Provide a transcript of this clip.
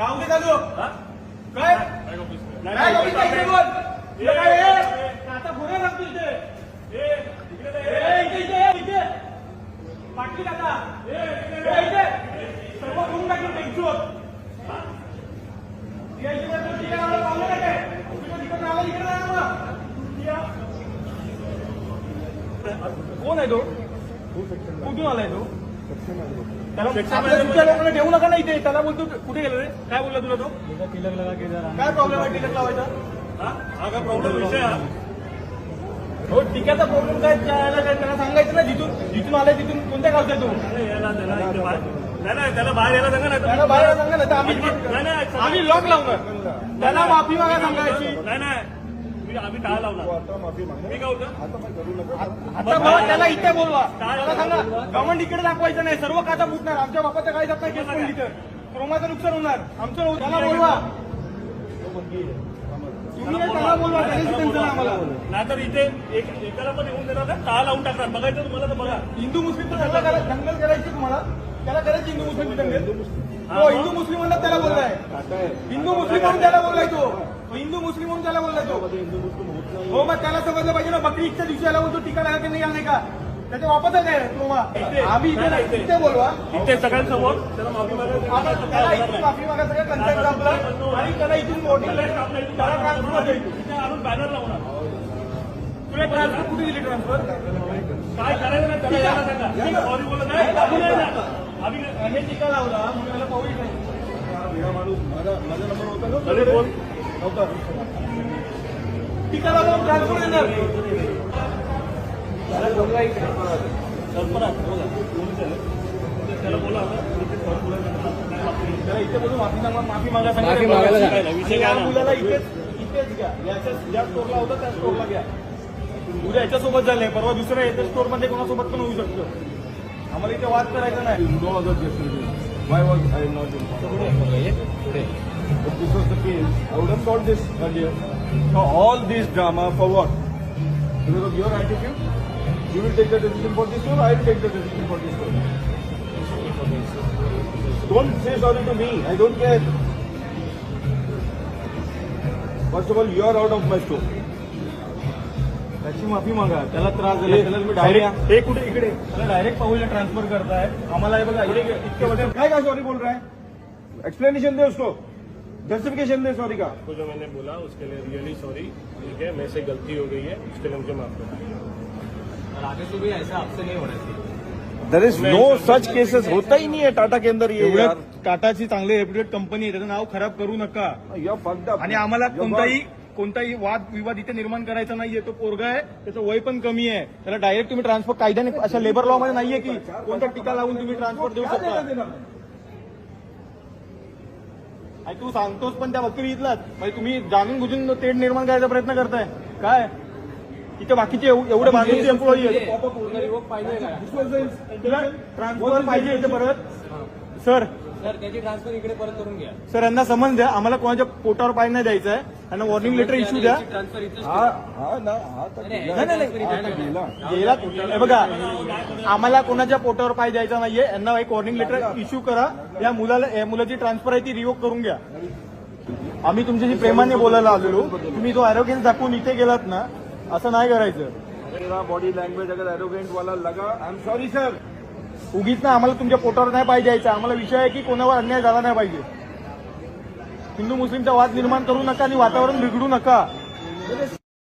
काम दे चालू? काय? काय? आता पुढे सांगतो इथे. पाटली आता. सर्व करून टाकून टेन्शन. कोण आहे तो? कुठून आलाय तो? लोकांना ठेवू नका ना इथे. त्याला बोलतो कुठे गेलो रे? काय बोलला तुला तो? काय प्रॉब्लेम आहे टिकट लावायचा? हा? का प्रॉब्लेम विषय हा? टिकाचा प्रॉब्लेम काय? त्याला सांगायचं ना जिथून जिथून आलाय तिथून कोणत्या गावचा तो? नाही, नाही त्याला बाहेर यायला सांगा नाही त्याला बाहेर सांगा ना. आम्ही आम्ही लॉक लावणार. त्याला माफी मागा सांगायची. नाही नाही. मी- आम्ही टाळ लावणार. मी काय होतं आता मला त्याला इथे बोलवा. त्याला सांगा गव्हर्नमेंट इकडे दाखवायचं नाही सर्व काचा फुटणार. आमच्या बापाचं काय जात नाही केस तर क्रोमाचं नुकसान होणार. आमचं. त्याला बोलवा. तुम्ही नाही त्याला बोलवा त्याच्याशी टेन्शन आहे आम्हाला. नाहीतर इथे एक एकाला पण येऊन देणार ना टाळ लावून टाकणार. बघायचं तुम्हाला तर बघा. हिंदू मुस्लिम दंगल करायची तुम्हाला. त्याला करायची हिंदू मुस्लिम दंगल. हो हिंदू मुस्लिम म्हणून त्याला बोललाय. हिंदू मुस्लिम म्हणून त्याला बोललाय तो. तो हिंदू मुस्लिम म्हणून त्याला बोललाय तो. हो मग त्याला समजलं पाहिजे ना बकरी ईदच्या दिवशी आला बोलतो टीका लागा की नाही आला नाही का? त्याच्या वापस आहे काय इथे. आम्ही इथे नाही, इथे बोलवा. इथे सगळ्यांसमोर. त्याला माफी मागायचं त्याला इथून माफी मागा सगळं कन्सेप्ट आपला आणि त्याला इथून वोटिंग त्याला ट्रान्सफर आणून बॅनर लावणार तुला ट्रान्सफर कुठे दिली ट्रान्सफर काय करायचं नाही त्याला यायला सांगा. सॉरी बोलत नाही. आम्ही. आम्ही टीका लावला म्हणून त्याला पाऊल नाही माझा नंबर होता ना अरे बोल नव्हता टीका लावला ट्रान्सफर आले. त्याला बोला आता. इथे sorry बोलायला नाही. त्याला इथे बोलून माफी मागा माफी मागा सांगा माफी. विषय नाही. मुलाला इथेच इथेच घ्या याच्या ज्या स्टोरला होता त्या स्टोरला घ्या उद्या याच्यासोबत झालंय परवा दुसऱ्या याच्या स्टोरमध्ये कोणासोबत पण होऊ शकतं आम्हाला इथे वाद करायचा नाही no other justice. Why was I not informed? If this was the case, I would have solved this earlier. Now all this drama for what? Because of your attitude? You will take the decision for this store, I will take the decision for this store. Don't say sorry to me, I don't care. First of all, you are out of my store. त्याची माफ़ी मागा त्याला त्रास झाला त्याला तुम्ही direct हे कुठे इकडे. त्याला डायरेक्ट पाऊलला ट्रान्सफर करताय. आम्हाला हे बघा इथे इतके वर्ष काय का सॉरी बोल रहा है एक्सप्लेनेशन दे उसको. जस्टिफिकेशन दे सॉरी का. जो मैंने बोला उसके लिए रियली सॉरी ठीक है मेरे से गलती हो गई है उसके लिए मुझे माफ़ करो और आगे से भी ऐसा आपसे नहीं होना चाहिए। There is no such cases होता ही नहीं है टाटा के अंदर ये टाटाची चांगली रेप्युटेड कंपनी आहे त्याचं नाव खराब करू नका. आणि आम्हाला कोणताही कोणताही वाद विवाद इथे निर्माण करायचा नाहीये. तो पोरगा आहे त्याचं वय पण कमी आहे. त्याला डायरेक्ट तुम्ही ट्रान्सफर कायद्याने अशा लेबर लॉ मध्ये नाहीये की कोणता टीका लावून तुम्ही ट्रान्सफर देऊ शकता. तू सांगतोस पण त्या वकील इथलाच. म्हणजे तुम्ही जाणून बुजून तेढ निर्माण करायचा प्रयत्न करताय. काय? इथे बाकीचे एव- एवढे बाजूचे एम्प्लॉई आहेत. ट्रान्सफर पाहिजे इथे परत. सर सर त्याची ट्रान्सफर इकडे परत करून घ्या. सर यांना समज द्या. आम्हाला कोणाच्या पोटावर पाय नाही द्यायचं आहे त्यांना वॉर्निंग लेटर इश्यू द्या. ट्रान्सफर इथं हा हा ना हा तर नाही, गेला. नाही, नाही, हा तर गेला. गेला हे बघा आम्हाला कोणाच्या पोटावर पाय द्यायचा नाहीये. यांना एक वॉर्निंग लेटर इश्यू करा. या मुलाला या मुलाची ट्रान्सफर आहे ती रिवोक करून घ्या. आम्ही तुमच्याशी प्रेमाने बोलायला आलेलो. तुम्ही जो अॅरोगेन्स दाखवून इथे गेलात ना असं नाही करायचं. मेरा बॉडी लैंग्वेज अगर एरोगेंट वाला लगा आई एम सॉरी सर उगीच ना आम्हाला तुमच्या पोटावर नाही पाहिजे यायचा आम्हाला विषय आहे की कोणावर अन्याय झाला नाही पाहिजे. हिंदू मुस्लिमचा वाद निर्माण करू नका आणि वातावरण बिघडू नका.